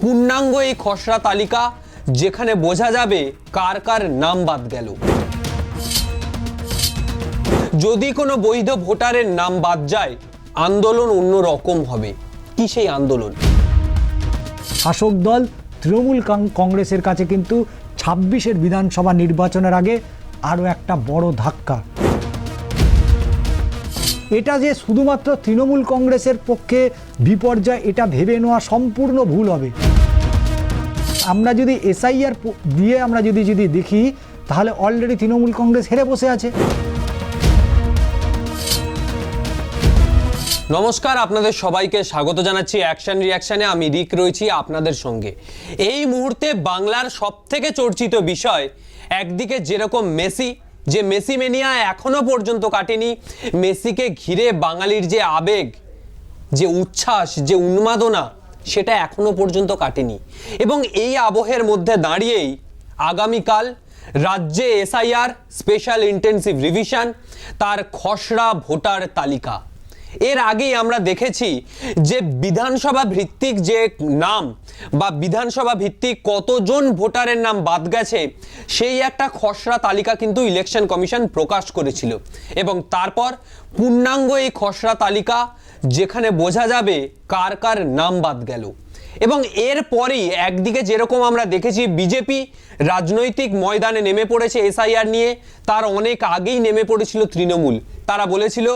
পূর্ণাঙ্গ এই খসড়া তালিকা যেখানে বোঝা যাবে কার কার নাম বাদ গেল। যদি কোনো বৈধ ভোটারের নাম বাদ যায়, আন্দোলন অন্য রকম হবে। কি সেই আন্দোলন? শাসক দল তৃণমূল কংগ্রেসের কাছে কিন্তু ছাব্বিশের বিধানসভা নির্বাচনের আগে আরও একটা বড় ধাক্কা। এটা যে শুধুমাত্র তৃণমূল কংগ্রেসের পক্ষে বিপর্যয়, এটা ভেবে নেওয়া সম্পূর্ণ ভুল হবে। আমরা যদি এসআইআর দিয়ে আমরা যদি যদি দেখি, তাহলে অলরেডি তৃণমূল কংগ্রেস হেরে বসে আছে। নমস্কার, আপনাদের সবাইকে স্বাগত জানাচ্ছি অ্যাকশন রিয়াকশানে আমি রিক রয়েছি আপনাদের সঙ্গে। এই মুহূর্তে বাংলার সব থেকে চর্চিত বিষয়, একদিকে যেরকম মেসি যে মেসি মেনিয়া এখনও পর্যন্ত কাটেনি, মেসিকে ঘিরে বাঙালির যে আবেগ, যে উচ্ছ্বাস, যে উন্মাদনা, সেটা এখনও পর্যন্ত কাটেনি। এবং এই আবহের মধ্যে দাঁড়িয়েই আগামীকাল রাজ্যে এসআইআর, স্পেশাল ইন্টেন্সিভ রিভিশন, তার খসড়া ভোটার তালিকা। এর আগেই আমরা দেখেছি যে বিধানসভা ভিত্তিক যে নাম বা বিধানসভা ভিত্তিক কতজন ভোটারের নাম বাদ গেছে, সেই একটা খসড়া তালিকা কিন্তু ইলেকশন কমিশন প্রকাশ করেছিল। এবং তারপর পূর্ণাঙ্গ এই খসড়া তালিকা যেখানে বোঝা যাবে কার কার নাম বাদ গেল। এবং এরপরেই একদিকে যেরকম আমরা দেখেছি বিজেপি রাজনৈতিক ময়দানে নেমে পড়েছে এসআইআর নিয়ে, তার অনেক আগেই নেমে পড়েছিল তৃণমূল। তারা বলেছিল,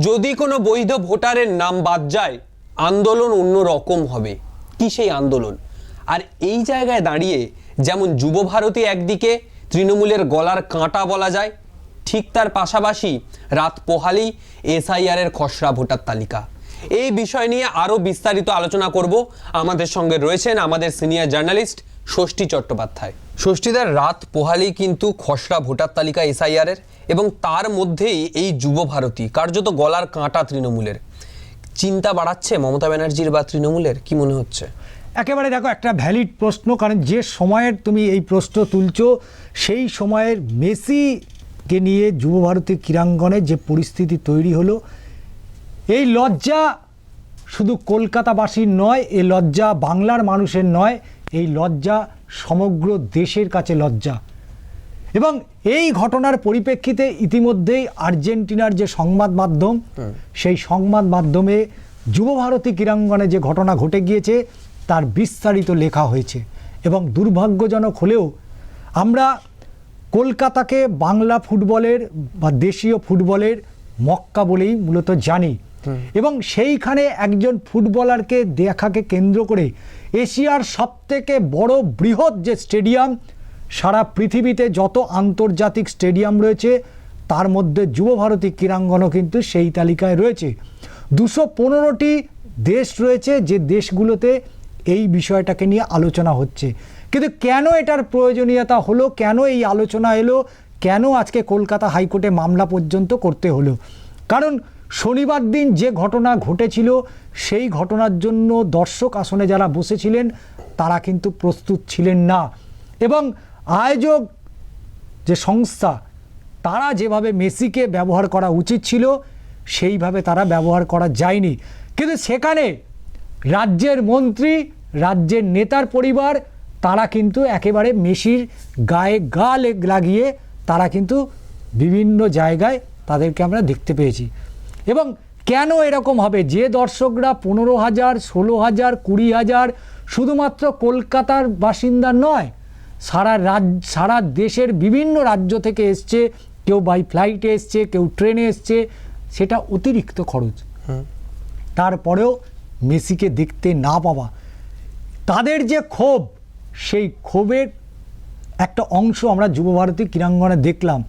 যদি কোনো বৈধ ভোটারের নাম বাদ যায়, আন্দোলন অন্য রকম হবে। কি সেই আন্দোলন? আর এই জায়গায় দাঁড়িয়ে যেমন যুব ভারতী একদিকে তৃণমূলের গলার কাঁটা বলা যায়, ঠিক তার পাশাপাশি রাত পোহালেই এসআইআর এর খসড়া ভোটার তালিকা। এই বিষয় নিয়ে আরও বিস্তারিত আলোচনা করব। আমাদের সঙ্গে রয়েছেন আমাদের সিনিয়র জার্নালিস্ট ষষ্ঠী চট্টোপাধ্যায়। ষষ্ঠীদার রাত পোহালেই কিন্তু খসড়া ভোটার তালিকা এসআইআর এর এবং তার মধ্যেই এই যুব ভারতী, কার্যত গলার কাঁটা তৃণমূলের। চিন্তা বাড়াচ্ছে মমতা ব্যানার্জির বা তৃণমূলের? কি মনে হচ্ছে? একেবারে দেখো, একটা ভ্যালিড প্রশ্ন, কারণ যে সময়ের তুমি এই প্রশ্ন তুলছো, সেই সময়ের মেসিকে নিয়ে যুবভারতী ক্রীড়াঙ্গনে যে পরিস্থিতি তৈরি হলো, এই লজ্জা শুধু কলকাতাবাসীর নয় এই লজ্জা বাংলার মানুষের নয়, এই লজ্জা সমগ্র দেশের কাছে লজ্জা। এবং এই ঘটনার পরিপ্রেক্ষিতে ইতিমধ্যেই আর্জেন্টিনার যে সংবাদ মাধ্যম সেই সংবাদ মাধ্যমে যুবভারতী ক্রীড়াঙ্গনে যে ঘটনা ঘটে গিয়েছে তার বিস্তারিত লেখা হয়েছে। এবং দুর্ভাগ্যজনক হলেও আমরা কলকাতাকে বাংলা ফুটবলের বা দেশীয় ফুটবলের মক্কা বলেই মূলত জানি। এবং সেইখানে একজন ফুটবলারকে দেখাকে কেন্দ্র করে এশিয়ার সবথেকে বড় বৃহৎ যে স্টেডিয়াম সারা পৃথিবীতে যত আন্তর্জাতিক স্টেডিয়াম রয়েছে, তার মধ্যে যুবভারতী ক্রীড়াঙ্গনও কিন্তু সেই তালিকায় রয়েছে। দুশো পনেরোটি দেশ রয়েছে যে দেশগুলোতে এই বিষয়টাকে নিয়ে আলোচনা হচ্ছে। কিন্তু কেন এটার প্রয়োজনীয়তা হলো? কেন এই আলোচনা এলো? কেন আজকে কলকাতা হাইকোর্টে মামলা পর্যন্ত করতে হলো? কারণ শনিবার দিন যে ঘটনা ঘটেছিল, সেই ঘটনার জন্য দর্শক আসনে যারা বসেছিলেন, তারা কিন্তু প্রস্তুত ছিলেন না। এবং আয়োজক যে সংস্থা, তারা যেভাবে মেসিকে ব্যবহার করা উচিত ছিল, সেইভাবে তারা ব্যবহার করা যায়নি। কিন্তু সেখানে রাজ্যের মন্ত্রী, রাজ্যের নেতার পরিবার, তারা কিন্তু একেবারে মেসির গায়ে গা লেগ লাগিয়ে তারা কিন্তু বিভিন্ন জায়গায় তাদেরকে আমরা দেখতে পেয়েছি। এবং কেন এরকম হবে? যে দর্শকরা পনেরো হাজার, ষোলো হাজার, কুড়ি হাজার, শুধুমাত্র কলকাতার বাসিন্দা নয় সারা রাজ সারা দেশের বিভিন্ন রাজ্য থেকে এসছে কেউ বাই ফ্লাইটে এসছে কেউ ট্রেনে এসছে সেটা অতিরিক্ত খরচ। তারপরেও মেসিকে দেখতে না পাওয়া তাদের যে ক্ষোভ সেই ক্ষোভের একটা অংশ আমরা যুবভারতী ক্রীড়াঙ্গনে দেখলাম।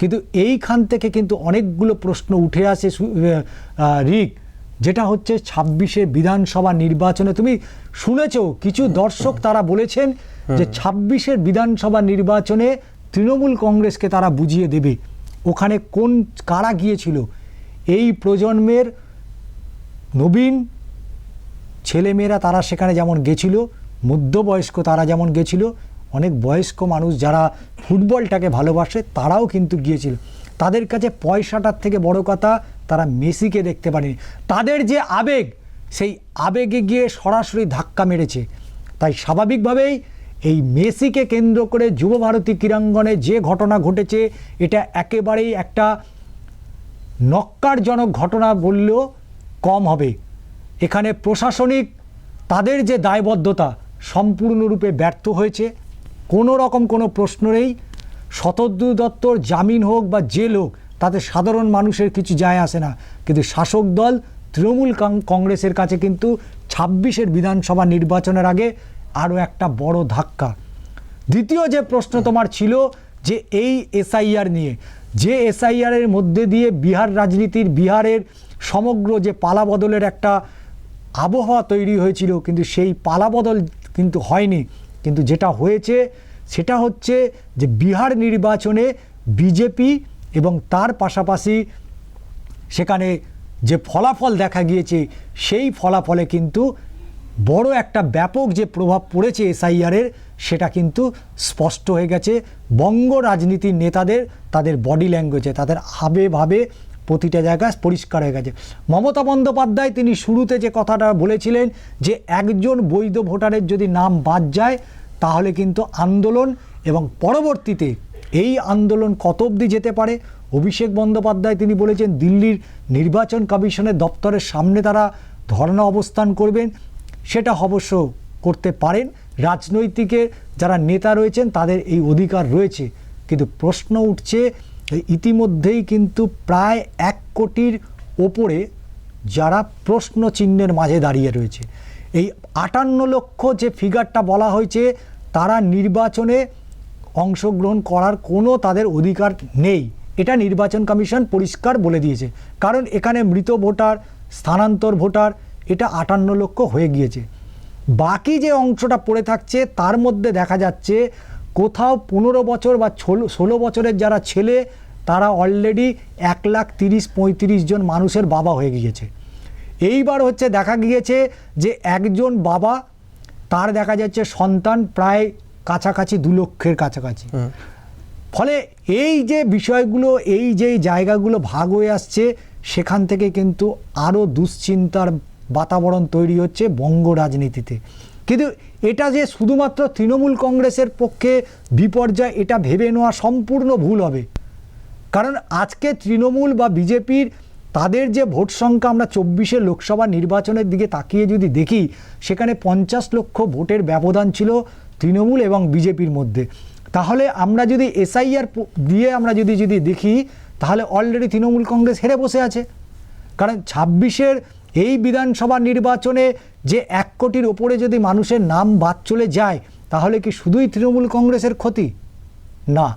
কিন্তু এইখান থেকে কিন্তু অনেকগুলো প্রশ্ন উঠে আসে রিক যেটা হচ্ছে ছাব্বিশে বিধানসভা নির্বাচনে। তুমি শুনেছো কিছু দর্শক তারা বলেছেন যে ছাব্বিশের বিধানসভা নির্বাচনে তৃণমূল কংগ্রেসকে তারা বুঝিয়ে দেবে। ওখানে কোন কারা গিয়েছিল? এই প্রজন্মের নবীন ছেলেমেয়েরা তারা সেখানে যেমন গেছিল মধ্যবয়স্ক তারা যেমন গেছিল অনেক বয়স্ক মানুষ যারা ফুটবলটাকে ভালোবাসে তারাও কিন্তু গিয়েছিল। তাদের কাছে পয়সাটার থেকে বড় কথা তারা মেসিকে দেখতে পারেনি। তাদের যে আবেগ, সেই আবেগে গিয়ে সরাসরি ধাক্কা মেরেছে। তাই স্বাভাবিকভাবেই এই মেসিকে কেন্দ্র করে যুবভারতী ক্রীড়াঙ্গনে যে ঘটনা ঘটেছে, এটা একেবারেই একটা নক্কারজনক ঘটনা বললেও কম হবে। এখানে প্রশাসনিক তাদের যে দায়বদ্ধতা সম্পূর্ণরূপে ব্যর্থ হয়েছে। কোনো রকম কোনো প্রশ্ন নেই। শতদ্রু দত্তর জামিন হোক বা জেল হোক তাতে সাধারণ মানুষের কিছু যায় আসে না। কিন্তু শাসক দল তৃণমূল কংগ্রেসের কাছে কিন্তু ছাব্বিশের বিধানসভা নির্বাচনের আগে আরও একটা বড় ধাক্কা। দ্বিতীয় যে প্রশ্ন তোমার ছিল যে এই এসআইআর নিয়ে, যে এসআইআর এর মধ্যে দিয়ে বিহার রাজনীতির বিহারের সমগ্র যে পালাবদলের একটা আবহাওয়া তৈরি হয়েছিল, কিন্তু সেই পালাবদল কিন্তু হয়নি। কিন্তু যেটা হয়েছে, সেটা হচ্ছে যে বিহার নির্বাচনে বিজেপি এবং তার পাশাপাশি সেখানে যে ফলাফল দেখা গিয়েছে, সেই ফলাফলে কিন্তু বড় একটা ব্যাপক যে প্রভাব পড়েছে এসআইআরের, সেটা কিন্তু স্পষ্ট হয়ে গেছে। বঙ্গ রাজনীতির নেতাদের, তাদের বডি ল্যাঙ্গুয়েজে, তাদের হাবে ভাবে প্রতিটা জায়গায় পরিষ্কার হয়ে গেছে। মমতা বন্দ্যোপাধ্যায় তিনি শুরুতে যে কথাটা বলেছিলেন যে, একজন বৈধ ভোটারের যদি নাম বাদ যায়, তাহলে কিন্তু আন্দোলন এবং পরবর্তীতে এই আন্দোলন কত অবধি যেতে পারে? অভিষেক বন্দ্যোপাধ্যায় তিনি বলেছেন, দিল্লির নির্বাচন কমিশনের দপ্তরের সামনে তারা ধর্ণা অবস্থান করবেন। সেটা অবশ্য করতে পারেন। রাজনৈতিকের যারা নেতা রয়েছেন, তাদের এই অধিকার রয়েছে। কিন্তু প্রশ্ন উঠছে, ইতিমধ্যেই কিন্তু প্রায় এক কোটির ওপরে যারা প্রশ্ন চিহ্নের মাঝে দাঁড়িয়ে রয়েছে। এই আটান্ন লক্ষ যে ফিগারটা বলা হয়েছে, তারা নির্বাচনে অংশগ্রহণ করার কোনো তাদের অধিকার নেই। এটা নির্বাচন কমিশন পরিষ্কার বলে দিয়েছে। কারণ এখানে মৃত ভোটার, স্থানান্তর ভোটার, এটা আটান্ন লক্ষ হয়ে গিয়েছে। বাকি যে অংশটা পড়ে থাকছে, তার মধ্যে দেখা যাচ্ছে কোথাও পনেরো বছর বা ষোলো বছরের যারা ছেলে, তারা অলরেডি এক লাখ তিরিশ, পঁয়ত্রিশ জন মানুষের বাবা হয়ে গিয়েছে। এইবার হচ্ছে দেখা গিয়েছে যে একজন বাবা, তার দেখা যাচ্ছে সন্তান প্রায় কাছাকাছি দু লক্ষের কাছাকাছি। ফলে এই যে বিষয়গুলো এই যে জায়গাগুলো ভাগ হয়ে আসছে সেখান থেকে কিন্তু আরও দুশ্চিন্তার বাতাবরণ তৈরি হচ্ছে বঙ্গ রাজনীতিতে। কিন্তু এটা যে শুধুমাত্র তৃণমূল কংগ্রেসের পক্ষে বিপর্যয় এটা ভেবে নেওয়া সম্পূর্ণ ভুল হবে। কারণ আজকে তৃণমূল বা বিজেপির তাদের যে ভোট সংখ্যা আমরা চব্বিশে লোকসভা নির্বাচনের দিকে তাকিয়ে যদি দেখি, সেখানে পঞ্চাশ লক্ষ ভোটের ব্যবধান ছিল তৃণমূল এবং বিজেপির মধ্যে। তাহলে আমরা যদি এসআইআর দিয়ে আমরা যদি যদি দেখি, তাহলে অলরেডি তৃণমূল কংগ্রেস হেরে বসে আছে। কারণ ছাব্বিশের এই বিধানসভা নির্বাচনে যে এক কোটির ওপরে যদি মানুষের নাম বাদ চলে যায়, তাহলে কি শুধুই তৃণমূল কংগ্রেসের ক্ষতি? না।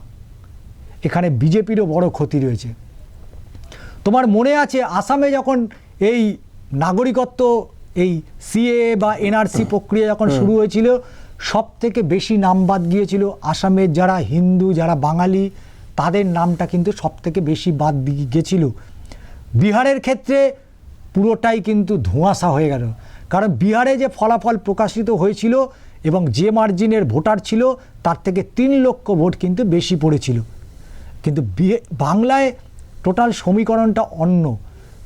এখানে বিজেপিরও বড় ক্ষতি রয়েছে। তোমার মনে আছে আসামে যখন এই নাগরিকত্ব এই সিএ বা এনআরসি প্রক্রিয়া যখন শুরু হয়েছিল সব থেকে বেশি নাম বাদ গিয়েছিল আসামের যারা হিন্দু যারা বাঙালি তাদের নামটা কিন্তু সব থেকে বেশি বাদ দিয়ে গেছিল। বিহারের ক্ষেত্রে পুরোটাই কিন্তু ধোঁয়াশা হয়ে গেল। কারণ বিহারে যে ফলাফল প্রকাশিত হয়েছিল এবং যে মার্জিনের ভোটার ছিল তার থেকে তিন লক্ষ ভোট কিন্তু বেশি পড়েছিল। কিন্তু বাংলায় টোটাল সমীকরণটা অন্য।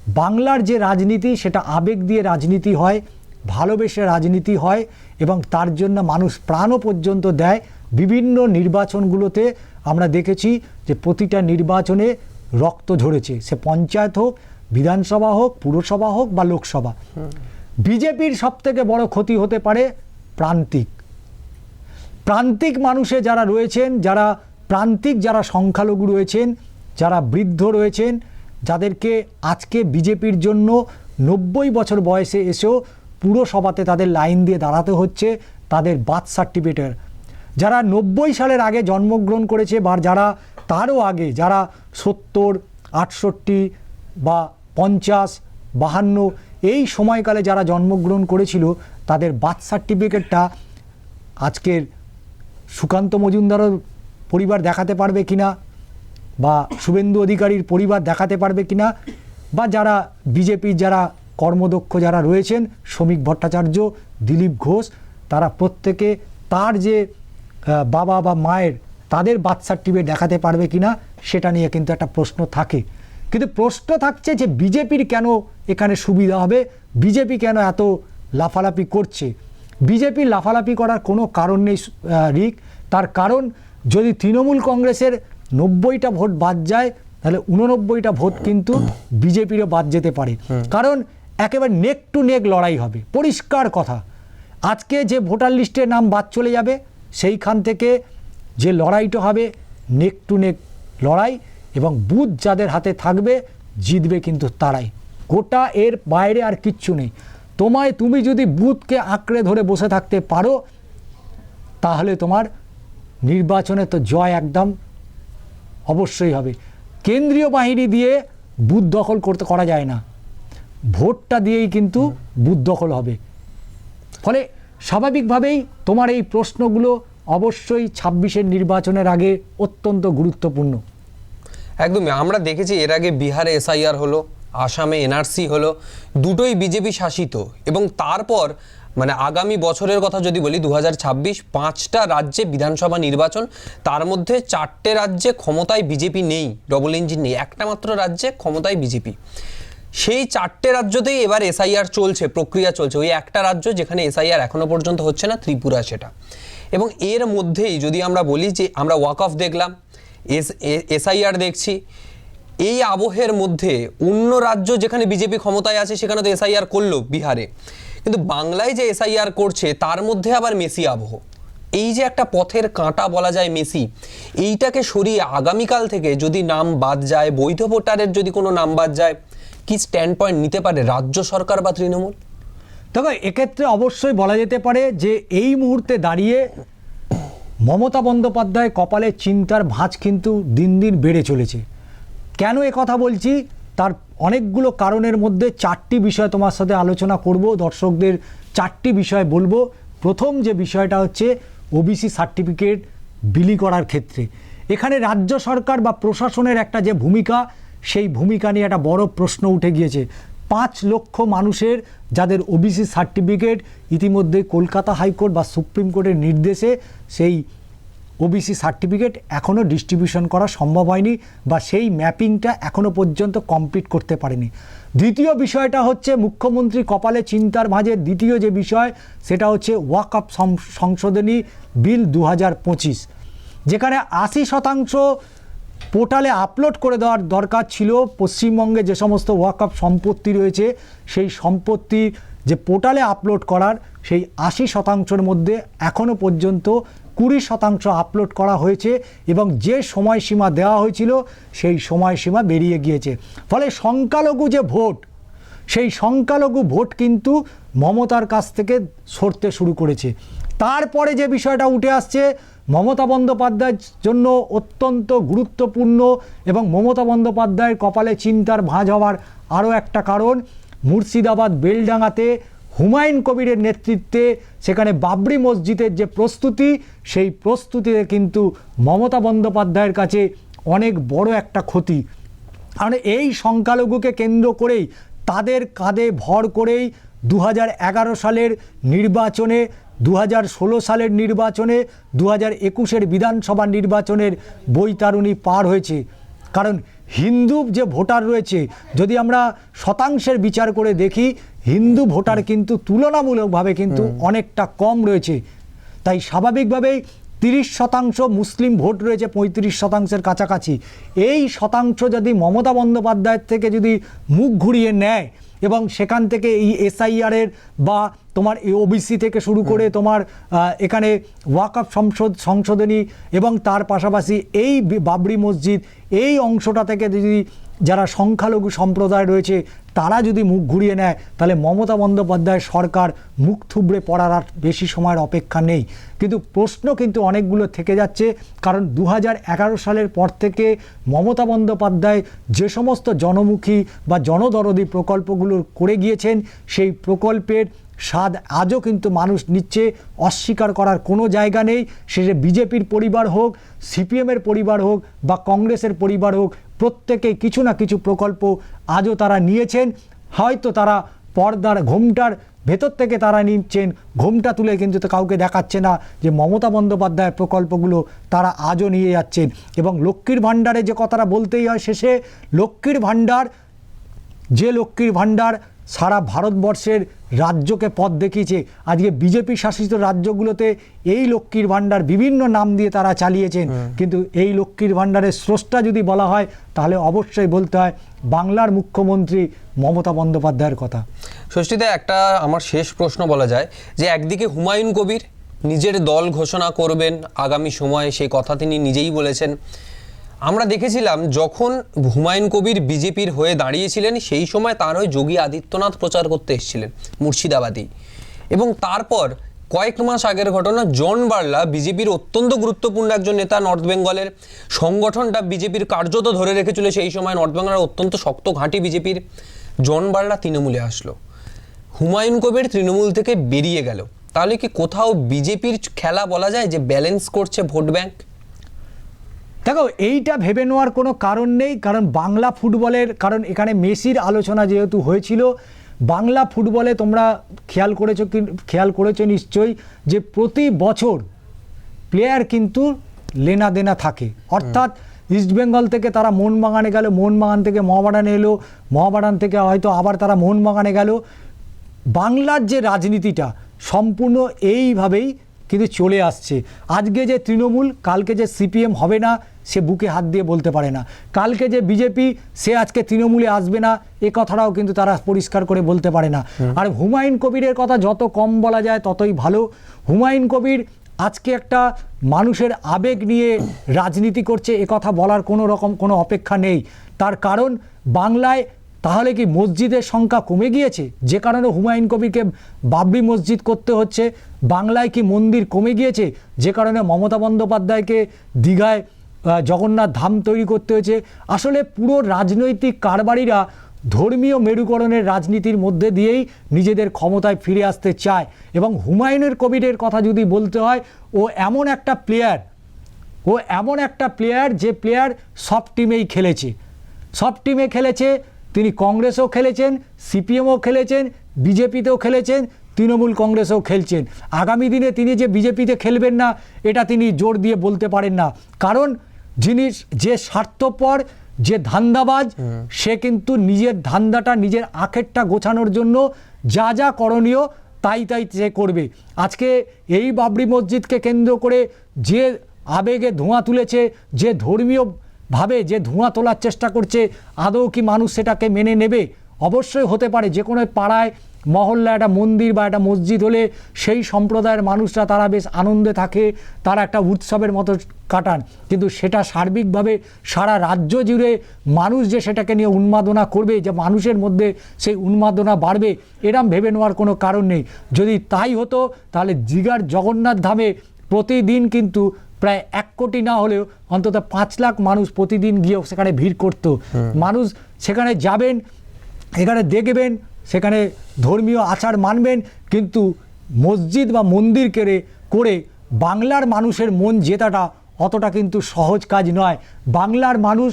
বাংলার যে রাজনীতি, সেটা আবেগ দিয়ে রাজনীতি হয়, ভালোবেসে রাজনীতি হয় এবং তার জন্য মানুষ প্রাণও পর্যন্ত দেয়। বিভিন্ন নির্বাচনগুলোতে আমরা দেখেছি যে প্রতিটা নির্বাচনে রক্ত ঝরেছে। সে পঞ্চায়েত হোক, বিধানসভা হোক, পুরসভা হোক বা লোকসভা। বিজেপির সব থেকে বড় ক্ষতি হতে পারে প্রান্তিক। প্রান্তিক মানুষে যারা রয়েছেন, যারা প্রান্তিক যারা সংখ্যালঘু রয়েছেন যারা বৃদ্ধ রয়েছেন, যাদেরকে আজকে বিজেপির জন্য নব্বই বছর বয়সে এসেও পুরসভাতে তাদের লাইন দিয়ে দাঁড়াতে হচ্ছে তাদের বার্থ সার্টিফিকেটের যারা নব্বই সালের আগে জন্মগ্রহণ করেছে বা যারা তারও আগে, যারা সত্তর, আটষট্টি বা পঞ্চাশ, বাহান্ন এই সময়কালে যারা জন্মগ্রহণ করেছিল, তাদের বার্থ সার্টিফিকেটটা আজকের সুকান্ত মজুমদারও পরিবার দেখাতে পারবে কিনা বা শুভেন্দু অধিকারীর পরিবার দেখাতে পারবে কিনা, বা যারা বিজেপির যারা কর্মদক্ষ যারা রয়েছেন, শ্রমিক ভট্টাচার্য, দিলীপ ঘোষ, তারা প্রত্যেকে তার যে বাবা বা মায়ের তাদের বার্থ সার্টিফিকেট দেখাতে পারবে কিনা, সেটা নিয়ে কিন্তু একটা প্রশ্ন থাকে। কিন্তু প্রশ্ন থাকছে যে বিজেপির কেন এখানে সুবিধা হবে? বিজেপি কেন এত লাফালাফি করছে? বিজেপি লাফালাফি করার কোনো কারণ নেই রিক। তার কারণ, যদি তৃণমূল কংগ্রেসের নব্বইটা ভোট বাদ যায় তাহলে উননব্বইটা ভোট কিন্তু বিজেপিরও বাদ যেতে পারে। কারণ একেবারে নেক টু নেক লড়াই হবে। পরিষ্কার কথা। আজকে যে ভোটার লিস্টে নাম বাদ চলে যাবে সেইখান থেকে যে লড়াইটা হবে নেক টু নেক লড়াই এবং বুথ যাদের হাতে থাকবে জিতবে কিন্তু তারাই। গোটা এর বাইরে আর কিচ্ছু নেই। তোমায় তুমি যদি বুথকে আঁকড়ে ধরে বসে থাকতে পারো তাহলে তোমার নির্বাচনে তো জয় একদম অবশ্যই হবে। কেন্দ্রীয় বাহিনী দিয়ে বুথ দখল করতে করা যায় না। ভোটটা দিয়েই কিন্তু বুথ দখল হবে। ফলে স্বাভাবিকভাবেই তোমার এই প্রশ্নগুলো অবশ্যই ছাব্বিশের নির্বাচনের আগে অত্যন্ত গুরুত্বপূর্ণ। একদমই। আমরা দেখেছি এর আগে বিহারে এসআইআর হলো, আসামে এনআরসি হলো, দুটোই বিজেপি শাসিত এবং তারপর মানে আগামী বছরের কথা যদি বলি দু হাজার পাঁচটা রাজ্যে বিধানসভা নির্বাচন, তার মধ্যে চারটে রাজ্যে ক্ষমতায় বিজেপি নেই ডবল ইঞ্জিন নেই, একটা মাত্র রাজ্যে ক্ষমতায় বিজেপি। সেই চারটে রাজ্যতেই এবার এসআইআর চলছে, প্রক্রিয়া চলছে, ওই একটা রাজ্য যেখানে এসআইআর এখনও পর্যন্ত হচ্ছে না, ত্রিপুরা সেটা। এবং এর মধ্যেই যদি আমরা বলি যে, আমরা ওয়াক অফ দেখলাম, এস এসআইআর দেখছি, এই আবহের মধ্যে অন্য রাজ্য যেখানে বিজেপি ক্ষমতায় আছে, সেখানে তো এসআইআর করল বিহারে। কিন্তু বাংলায় যে এসআইআর করছে, তার মধ্যে আবার মেসি আবহ। এই যে একটা পথের কাঁটা বলা যায় মেসি, এইটাকে সরিয়ে আগামীকাল থেকে যদি নাম বাদ যায়, বৈধ ভোটারের যদি কোনো নাম বাদ যায়, কি স্ট্যান্ড পয়েন্ট নিতে পারে রাজ্য সরকার বা তৃণমূল? দেখো এক্ষেত্রে অবশ্যই বলা যেতে পারে যে এই মুহূর্তে দাঁড়িয়ে মমতা বন্দ্যোপাধ্যায় কপালে চিন্তার ভাঁজ কিন্তু দিন দিন বেড়ে চলেছে। কেন কথা বলছি? তার অনেকগুলো কারণের মধ্যে চারটি বিষয় তোমার সাথে আলোচনা করব, দর্শকদের চারটি বিষয় বলব। প্রথম যে বিষয়টা হচ্ছে ওবিসি সার্টিফিকেট বিলি করার ক্ষেত্রে। এখানে রাজ্য সরকার বা প্রশাসনের একটা যে ভূমিকা, সেই ভূমিকা নিয়ে একটা বড় প্রশ্ন উঠে গিয়েছে। পাঁচ লক্ষ মানুষের যাদের ওবিসি সার্টিফিকেট ইতিমধ্যে কলকাতা হাইকোর্ট বা সুপ্রিম কোর্টের নির্দেশে সেই ওবিসি সার্টিফিকেট এখনও ডিস্ট্রিবিউশন করা সম্ভব হয়নি বা সেই ম্যাপিংটা এখনও পর্যন্ত কমপ্লিট করতে পারেনি। দ্বিতীয় বিষয়টা হচ্ছে মুখ্যমন্ত্রী কপালে চিন্তার মাঝে দ্বিতীয় যে বিষয়, সেটা হচ্ছে ওয়াক আপ সংশোধনী বিল দু হাজার পঁচিশ, যেখানে আশি শতাংশ পোর্টালে আপলোড করে দেওয়ার দরকার ছিল। পশ্চিমবঙ্গে যে সমস্ত ওয়াকআপ সম্পত্তি রয়েছে, সেই সম্পত্তি যে পোর্টালে আপলোড করার, সেই আশি শতাংশের মধ্যে এখনও পর্যন্ত কুড়ি শতাংশ আপলোড করা হয়েছে এবং যে সময়সীমা দেওয়া হয়েছিল, সেই সময়সীমা বেরিয়ে গিয়েছে। ফলে সংখ্যালঘু যে ভোট, সেই সংখ্যালঘু ভোট কিন্তু মমতার কাছ থেকে সরতে শুরু করেছে। তারপরে যে বিষয়টা উঠে আসছে, মমতা বন্দ্যোপাধ্যায়ের জন্য অত্যন্ত গুরুত্বপূর্ণ এবং মমতা বন্দ্যোপাধ্যায়ের কপালে চিন্তার ভাঁজ হওয়ার আরও একটা কারণ, মুর্শিদাবাদ বেলডাঙ্গাতে হুমায়ুন কবিরের নেতৃত্বে সেখানে বাবরি মসজিদের যে প্রস্তুতি, সেই প্রস্তুতিতে কিন্তু মমতা বন্দ্যোপাধ্যায়ের কাছে অনেক বড় একটা ক্ষতি। কারণ এই সংখ্যালঘুকে কেন্দ্র করেই, তাদের কাঁধে ভর করেই দু হাজার এগারো সালের নির্বাচনে দু হাজার ষোলো সালের নির্বাচনে দু হাজার একুশের বিধানসভা নির্বাচনের বৈতারণী পার হয়েছে। কারণ হিন্দু যে ভোটার রয়েছে যদি আমরা শতাংশের বিচার করে দেখি হিন্দু ভোটার কিন্তু তুলনামূলকভাবে কিন্তু অনেকটা কম রয়েছে। তাই স্বাভাবিকভাবেই তিরিশ শতাংশ মুসলিম ভোট রয়েছে পঁয়ত্রিশ শতাংশের কাছাকাছি। এই শতাংশ যদি মমতা বন্দ্যোপাধ্যায়ের থেকে যদি মুখ ঘুরিয়ে নেয় এবং সেখান থেকে এই এসআইআরের বা তোমার এই ওবিসি থেকে শুরু করে তোমার এখানে ওয়াকআপ সংসদ সংশোধনী এবং তার পাশাপাশি এই বাবরি মসজিদ এই অংশটা থেকে যদি যারা সংখ্যালঘু সম্প্রদায় রয়েছে তারা যদি মুখ ঘুরিয়ে নেয় তাহলে মমতা বন্দ্যোপাধ্যায় সরকার মুখ থুবড়ে পড়ার আর বেশি সময়ের অপেক্ষা নেই। কিন্তু প্রশ্ন কিন্তু অনেকগুলো থেকে যাচ্ছে কারণ দু হাজার এগারো সালের পর থেকে মমতা বন্দ্যোপাধ্যায় যে সমস্ত জনমুখী বা জনদরদি প্রকল্পগুলো করে গিয়েছেন সেই প্রকল্পের স্বাদ আজও কিন্তু মানুষ নিচ্ছে, অস্বীকার করার কোনো জায়গা নেই। সে যে বিজেপির পরিবার হোক, সিপিএমের পরিবার হোক বা কংগ্রেসের পরিবার হোক, প্রত্যেকে কিছু না কিছু প্রকল্প আজও তারা নিয়েছেন। হয়তো তারা পর্দার ঘোমটার ভেতর থেকে তারা নিচ্ছেন। ঘোমটা তুলে কিন্তু তো কাউকে দেখাচ্ছে না যে মমতা বন্দ্যোপাধ্যায়ের প্রকল্পগুলো তারা আজও নিয়ে যাচ্ছেন। এবং লক্ষ্মীর ভাণ্ডারে যে কথাটা বলতেই হয় শেষে, লক্ষ্মীর ভাণ্ডার, যে লক্ষ্মীর ভাণ্ডার সারা ভারতবর্ষের রাজ্যকে পথ দেখিয়েছে। আজকে বিজেপি শাসিত রাজ্যগুলোতে এই লক্ষ্মীর ভাণ্ডার বিভিন্ন নাম দিয়ে তারা চালিয়েছেন। কিন্তু এই লক্ষ্মীর ভাণ্ডারের স্রষ্টা যদি বলা হয় তাহলে অবশ্যই বলতে হয় বাংলার মুখ্যমন্ত্রী মমতা বন্দ্যোপাধ্যায়ের কথা। ষষ্ঠীতে একটা আমার শেষ প্রশ্ন বলা যায় যে একদিকে হুমায়ুন কবির নিজের দল ঘোষণা করবেন আগামী সময়ে সেই কথা তিনি নিজেই বলেছেন। আমরা দেখেছিলাম যখন হুমায়ুন কবির বিজেপির হয়ে দাঁড়িয়েছিলেন, সেই সময় তার ওই যোগী আদিত্যনাথ প্রচার করতে এসেছিলেন, মুর্শিদাবাদী। এবং তারপর কয়েক মাস আগের ঘটনা, জন বার্লা বিজেপির অত্যন্ত গুরুত্বপূর্ণ একজন নেতা নর্থ বেঙ্গলের, সংগঠনটা বিজেপির কার্যত ধরে রেখেছিল সেই সময় নর্থ বেঙ্গলের অত্যন্ত শক্ত ঘাঁটি বিজেপির, জন বার্লা তৃণমূলে আসলো। হুমায়ুন কবির তৃণমূল থেকে বেরিয়ে গেল। তাহলে কি কোথাও বিজেপির খেলা বলা যায় যে ব্যালেন্স করছে ভোট ব্যাংক? দেখো, এইটা ভেবে নেওয়ার কোনো কারণ নেই, কারণ বাংলা ফুটবলের, কারণ এখানে মেসির আলোচনা যেহেতু হয়েছিল, বাংলা ফুটবলে তোমরা খেয়াল করেছ কি, খেয়াল করেছ নিশ্চয়ই যে প্রতি বছর প্লেয়ার কিন্তু লেনা দেনা থাকে। অর্থাৎ ইস্টবেঙ্গল থেকে তারা মোহনবাগানে গেল, মোহনবাগান থেকে মহাবাডানে এলো, মহাবাডান থেকে হয়তো আবার তারা মোহনবাগানে গেল। বাংলার যে রাজনীতিটা, সম্পূর্ণ এইভাবেই কিন্তু চলে আসছে। আজকে যে তৃণমূল কালকে যে সিপিএম হবে না সে বুকে হাত দিয়ে বলতে পারে না। কালকে যে বিজেপি সে আজকে তৃণমূলে আসবে না এ কথাটাও কিন্তু তারা পরিষ্কার করে বলতে পারে না। আর হুমায়ুন কবিরের কথা যত কম বলা যায় ততই ভালো। হুমায়ুন কবির আজকে একটা মানুষের আবেগ নিয়ে রাজনীতি করছে এ কথা বলার কোনো রকম কোনো অপেক্ষা নেই। তার কারণ বাংলায় তাহলে কি মসজিদের সংখ্যা কমে গিয়েছে? যে কারণে হুমায়ুন কবিরকে বাবরি মসজিদ করতে হচ্ছে। বাংলায় কি মন্দির কমে গিয়েছে? যে কারণে মমতা বন্দ্যোপাধ্যায়কে দীঘায় জগন্নাথ ধাম তৈরি করতে হয়েছে। আসলে পুরো রাজনৈতিক কারবারিরা ধর্মীয় মেরুকরণের রাজনীতির মধ্যে দিয়েই নিজেদের ক্ষমতায় ফিরে আসতে চায়। এবং হুমায়ুনের কবিরের কথা যদি বলতে হয়, ও এমন একটা প্লেয়ার ও এমন একটা প্লেয়ার যে প্লেয়ার সব টিমেই খেলেছে। সব টিমে খেলেছে তিনি কংগ্রেসও খেলেছেন সিপিএমও খেলেছেন বিজেপিতেও খেলেছেন তৃণমূল কংগ্রেসও খেলছেন। আগামী দিনে তিনি যে বিজেপিতে খেলবেন না এটা তিনি জোর দিয়ে বলতে পারেন না। কারণ যিনি যে স্বার্থপর যে ধান্দাবাজ সে কিন্তু নিজের ধান্দাটা নিজের আখেরটা গোছানোর জন্য যা যা করণীয় তাই তাই সে করবে। আজকে এই বাবরি মসজিদকে কেন্দ্র করে যে আবেগে ধোঁয়া তুলেছে যে ধর্মীয় ভাবে যে ধোঁয়া তোলার চেষ্টা করছে, আদৌ কি মানুষ সেটাকে মেনে নেবে? অবশ্যই হতে পারে, যে কোনো পাড়ায় মহল্লা একটা মন্দির বা একটা মসজিদ হলে সেই সম্প্রদায়ের মানুষরা তারা বেশ আনন্দে থাকে, তারা একটা উৎসবের মতো কাটান। কিন্তু সেটা সার্বিকভাবে সারা রাজ্য জুড়ে মানুষ যে সেটাকে নিয়ে উন্মাদনা করবে, যে মানুষের মধ্যে সেই উন্মাদনা বাড়বে, এরম ভেবে নেওয়ার কোনো কারণ নেই। যদি তাই হতো, তাহলে জিগার জগন্নাথ ধামে প্রতিদিন কিন্তু প্রায় এক কোটি না হলেও অন্তত পাঁচ লাখ মানুষ প্রতিদিন গিয়েও সেখানে ভিড় করত। মানুষ সেখানে যাবেন এখানে দেখবেন সেখানে ধর্মীয় আচার মানবেন কিন্তু মসজিদ বা মন্দির কেড়ে করে বাংলার মানুষের মন জেতাটা অতটা কিন্তু সহজ কাজ নয়। বাংলার মানুষ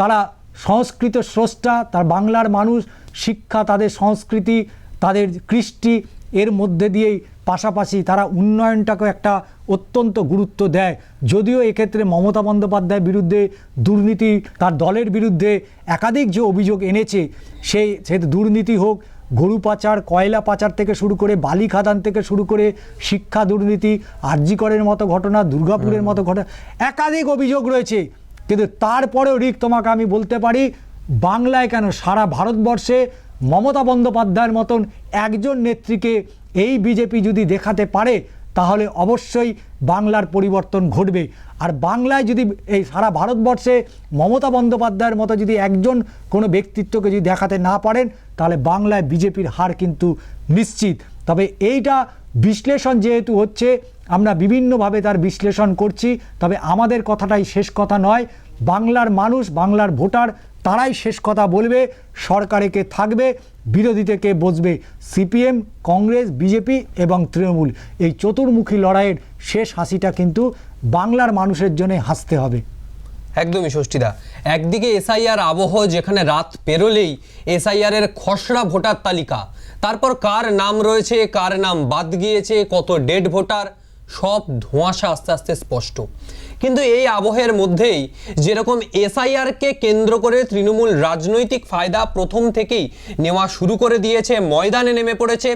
তারা সংস্কৃত স্রষ্টা তার বাংলার মানুষ শিক্ষা তাদের সংস্কৃতি তাদের কৃষ্টি এর মধ্যে দিয়েই পাশাপাশি তারা উন্নয়নটাকে একটা অত্যন্ত গুরুত্ব দেয়। যদিও এক্ষেত্রে মমতা বন্দ্যোপাধ্যায়ের বিরুদ্ধে দুর্নীতি, তার দলের বিরুদ্ধে একাধিক যে অভিযোগ এনেছে, সেই, সে দুর্নীতি হোক, গরু পাচার, কয়লা পাচার থেকে শুরু করে, বালি খাদান থেকে শুরু করে, শিক্ষা দুর্নীতি, আরজিকরের মতো ঘটনা, দুর্গাপুরের মতো ঘটনা, একাধিক অভিযোগ রয়েছে। কিন্তু তারপরেও রিক, তোমাকে আমি বলতে পারি, বাংলায় কেন সারা ভারতবর্ষে মমতা বন্দ্যোপাধ্যায়ের মতন একজন নেত্রীকে এই বিজেপি যদি দেখাতে পারে, তাহলে অবশ্যই বাংলার পরিবর্তন ঘটবে। আর বাংলায় যদি এই সারা ভারতবর্ষে মমতা বন্দ্যোপাধ্যায়ের মতো যদি একজন কোনো ব্যক্তিত্বকে যদি দেখাতে না পারেন, তাহলে বাংলায় বিজেপির হার কিন্তু নিশ্চিত। তবে এইটা বিশ্লেষণ যেহেতু হচ্ছে, আমরা বিভিন্নভাবে তার বিশ্লেষণ করছি, তবে আমাদের কথাটাই শেষ কথা নয়। বাংলার মানুষ, বাংলার ভোটার, তারাই শেষ কথা বলবে, সরকারে কে থাকবে বিরোধীতে কে বসবে? সিপিএম, কংগ্রেস, বিজেপি এবং তৃণমূল। এই চতুর্মুখী লড়াইয়ের শেষ হাসিটা কিন্তু বাংলার মানুষের জন্য হাসতে হবে। একদমই ষষ্ঠীদা একদিকে এসআইআর আবহ, যেখানে রাত পেরোলেই এসআইআর এর খসড়া ভোটার তালিকা। তারপর কার নাম রয়েছে, কার নাম বাদ গিয়েছে, কত ডেড ভোটার সব ধোঁয়াশা আস্তে আস্তে স্পষ্ট। কিন্তু এই আবহের মধ্যেই যেরকম এসআইআরকে কেন্দ্র করে তৃণমূল রাজনৈতিক ফায়দা প্রথম থেকেই নেওয়া শুরু করে দিয়েছে, ময়দানে নেমে পড়েছে,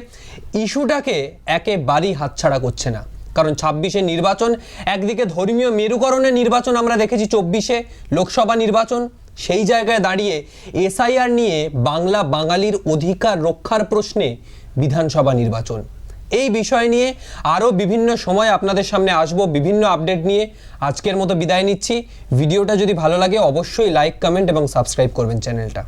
ইস্যুটাকে একেবারেই হাতছাড়া করছে না। কারণ ছাব্বিশে নির্বাচন, একদিকে ধর্মীয় মেরুকরণের নির্বাচন আমরা দেখেছি চব্বিশে, লোকসভা নির্বাচন, সেই জায়গায় দাঁড়িয়ে এসআইআর নিয়ে বাংলা বাঙালির অধিকার রক্ষার প্রশ্নে বিধানসভা নির্বাচন। এই বিষয় নিয়ে আরও বিভিন্ন সময় আপনাদের সামনে আসব, বিভিন্ন আপডেট নিয়ে। আজকের মতো বিদায় নিচ্ছি। ভিডিওটা যদি ভালো লাগে, অবশ্যই লাইক কমেন্ট এবং সাবস্ক্রাইব করবেন চ্যানেলটা।